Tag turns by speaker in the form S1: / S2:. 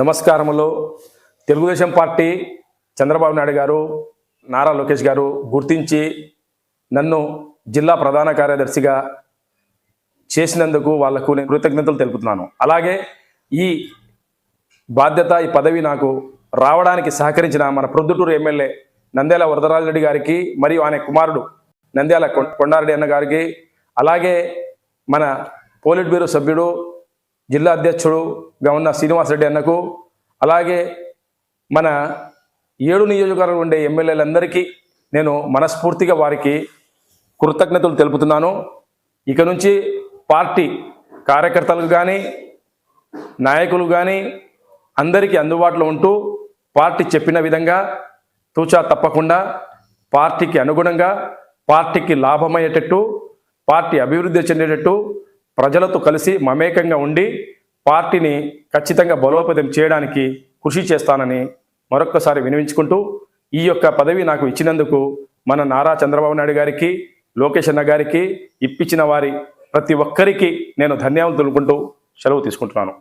S1: నమస్కారములు. తెలుగుదేశం పార్టీ చంద్రబాబు నాయుడు గారు నారా లోకేష్ గారు గుర్తించి నన్ను జిల్లా ప్రధాన కార్యదర్శిగా చేసినందుకు వాళ్ళకు నేను కృతజ్ఞతలు తెలుపుతున్నాను. అలాగే ఈ బాధ్యత ఈ పదవి నాకు రావడానికి సహకరించిన మన ప్రొద్దుటూరు ఎమ్మెల్యే నంద్యాల వరదరాజరెడ్డి గారికి మరియు ఆయన కుమారుడు నంద్యాల కొండారెడ్డి అన్న గారికి అలాగే మన పోలిట్ బ్యూరో సభ్యుడు జిల్లా అధ్యక్షుడుగా ఉన్న శ్రీనివాసరెడ్డి అన్నకు అలాగే మన ఏడు నియోజకవర్గం ఉండే ఎమ్మెల్యేలందరికీ నేను మనస్ఫూర్తిగా వారికి కృతజ్ఞతలు తెలుపుతున్నాను. ఇక నుంచి పార్టీ కార్యకర్తలకు కానీ నాయకులు కానీ అందరికీ అందుబాటులో ఉంటూ పార్టీ చెప్పిన విధంగా తూచా తప్పకుండా పార్టీకి అనుగుణంగా పార్టీకి లాభమయ్యేటట్టు పార్టీ అభివృద్ధి చెందేటట్టు ప్రజలతో కలిసి మమేకంగా ఉండి పార్టీని ఖచ్చితంగా బలోపేతం చేయడానికి కృషి చేస్తానని మరొక్కసారి వినిపించుకుంటూ ఈ యొక్క పదవి నాకు ఇచ్చినందుకు మన నారా చంద్రబాబు నాయుడు గారికి లోకేష్ అన్న గారికి ఇప్పించిన వారి ప్రతి ఒక్కరికి నేను ధన్యవాదాలు తెలుపుకుంటూ సెలవు తీసుకుంటున్నాను.